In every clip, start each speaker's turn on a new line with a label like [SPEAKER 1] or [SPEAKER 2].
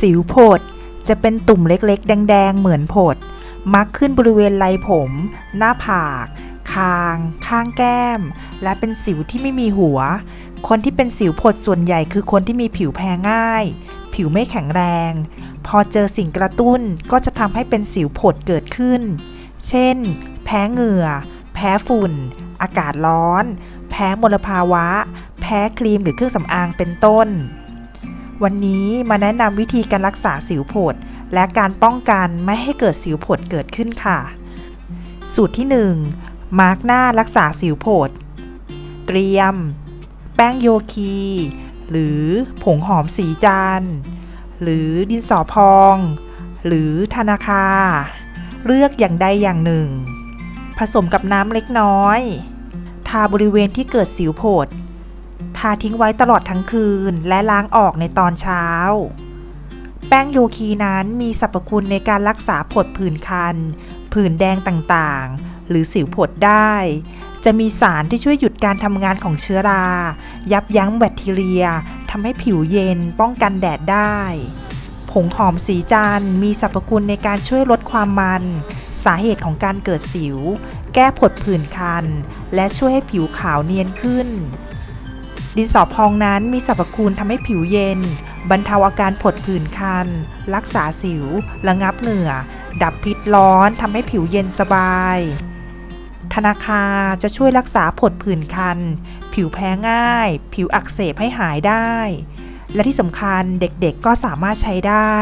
[SPEAKER 1] สิวโผดจะเป็นตุ่มเล็กๆ แดง ๆ เหมือนผดมักขึ้นบริเวณไหล่ผม หน้าผาก คาง ข้างแก้ม และเป็นสิวที่ไม่มีหัว คนที่เป็นสิวผดส่วนใหญ่คือคนที่มีผิวแพ้ง่าย ผิวไม่แข็งแรง พอเจอสิ่งกระตุ้นก็จะทำให้เป็นสิวผดเกิดขึ้น เช่น แพ้เหงื่อ แพ้ฝุ่น อากาศร้อน แพ้มลภาวะ แพ้ครีมหรือเครื่องสำอางเป็นต้น วันนี้มาแนะนำวิธีการรักษาสิวผด และการป้องกันไม่ให้เกิดสิวผดเกิดขึ้นค่ะ สูตรที่ 1 มาร์กหน้ารักษาสิวผด เตรียม แป้งโยคี หรือผงหอมสีจานหรือดินสอพอง หรือธนาคา เลือกอย่างใดอย่างหนึ่ง ผสมกับน้ำเล็กน้อย ทาบริเวณที่เกิดสิวผดาทิ้งไว้ตลอดทั้งคืน และล้างออกในตอนเช้า แป้งโยคีนั้นมีสรรพคุณในการรักษาผดผื่นคัน ผื่นแดงต่างๆ หรือสิวผดได้ จะมีสารที่ช่วยหยุดการทำงานของเชื้อรา ยับยั้งแบคทีเรียทำให้ผิวเย็นป้องกันแดดได้ ผงหอมสีจันมีสรรพคุณในการช่วยลดความมัน สาเหตุของการเกิดสิว แก้ผดผื่นคัน และช่วยให้ผิวขาวเนียนขึ้น ดินสอพองนั้นมีสรรพคุณทำให้ผิวเย็น บรรเทาอาการผดผื่นคัน รักษาสิว ระงับเหงื่อ ดับพิษร้อนทำให้ผิวเย็นสบาย ธนาคาจะช่วยรักษาผดผื่นคัน ผิวแพ้ง่าย ผิวอักเสบให้หายได้ และที่สำคัญเด็กๆก็สามารถใช้ได้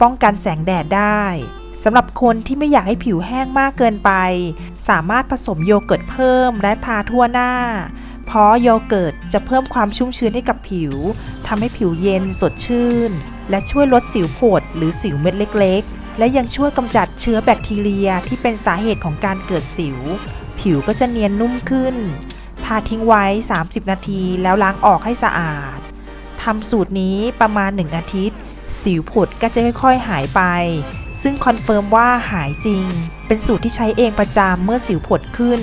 [SPEAKER 1] ป้องกันแสงแดดได้สำหรับคนที่ไม่อยากให้ผิวแห้งมากเกินไป สามารถผสมโยเกิร์ตเพิ่มและทาทั่วหน้า เพราะโยเกิร์ตจะเพิ่มความชุ่มชื้นให้กับผิวทำให้ผิวเย็นสดชื่น และช่วยลดสิวโผดหรือสิวเม็ดเล็ก ๆ และยังช่วยกำจัดเชื้อแบคทีเรียที่เป็นสาเหตุของการเกิดสิว ผิวก็จะเนียนนุ่มขึ้น ทาทิ้งไว้ 30 นาทีแล้วล้างออกให้สะอาดทำสูตรนี้ประมาณ 1 อาทิตย์ สิวผดก็จะค่อยๆหายไป ซึ่งคอนเฟิร์มว่าหายจริง เป็นสูตรที่ใช้เองประจำเมื่อสิวผดขึ้น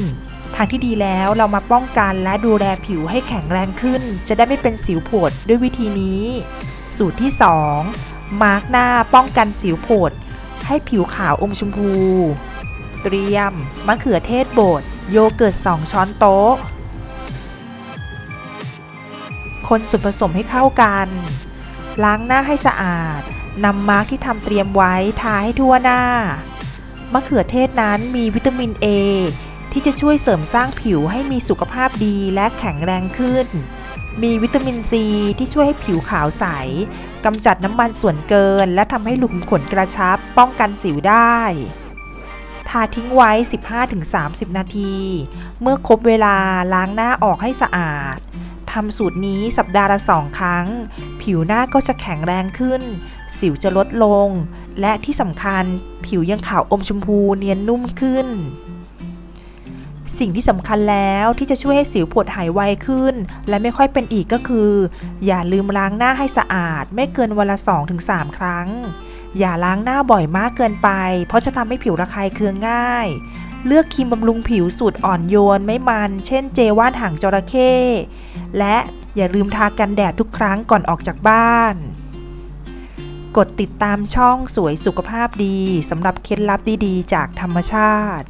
[SPEAKER 1] ทางที่ดีแล้วเรามาป้องกันและดูแลผิวให้แข็งแรงขึ้น จะได้ไม่เป็นสิวผดด้วยวิธีนี้ สูตรที่ 2 มาร์กหน้าป้องกันสิวผด ให้ผิวขาวอมชมพู เตรียมมะเขือเทศบดโยเกิร์ต 2 ช้อนโต๊ะ คนส่วนผสมให้เข้ากัน ล้างหน้าให้สะอาดนำมาร์กที่ทำเตรียมไว้ทาให้ทั่วหน้ามะเขือเทศนั้นมีวิตามิน A ที่จะช่วยเสริมสร้างผิวให้มีสุขภาพดีและแข็งแรงขึ้น มีวิตามินซีที่ช่วยให้ผิวขาวใสกำจัดน้ำมันส่วนเกิน และทำให้หลุมขนกระชับ ป้องกันสิวได้ทาทิ้งไว้ 15-30 นาที เมื่อครบเวลาล้างหน้าออกให้สะอาดทำสูตรนี้สัปดาห์ละสองครั้ง ผิวหน้าก็จะแข็งแรงขึ้น สิวจะลดลง และที่สำคัญผิวยังขาวอมชมพูเนียนนุ่มขึ้น สิ่งที่สำคัญแล้วที่จะช่วยให้สิวผดหายไวขึ้น และไม่ค่อยเป็นอีกก็คือ อย่าลืมล้างหน้าให้สะอาด ไม่เกินวันละ 2-3 ครั้ง อย่าล้างหน้าบ่อยมากเกินไป เพราะจะทำให้ผิวระคายเคืองง่าย เลือกครีมบำรุงผิวสูตรอ่อนโยนไม่มัน เช่นเจว่านหางจระเข้และอย่าลืมทากันแดดทุกครั้งก่อนออกจากบ้านกดติดตามช่องสวยสุขภาพดีสำหรับเคล็ดลับดีๆ จากธรรมชาติ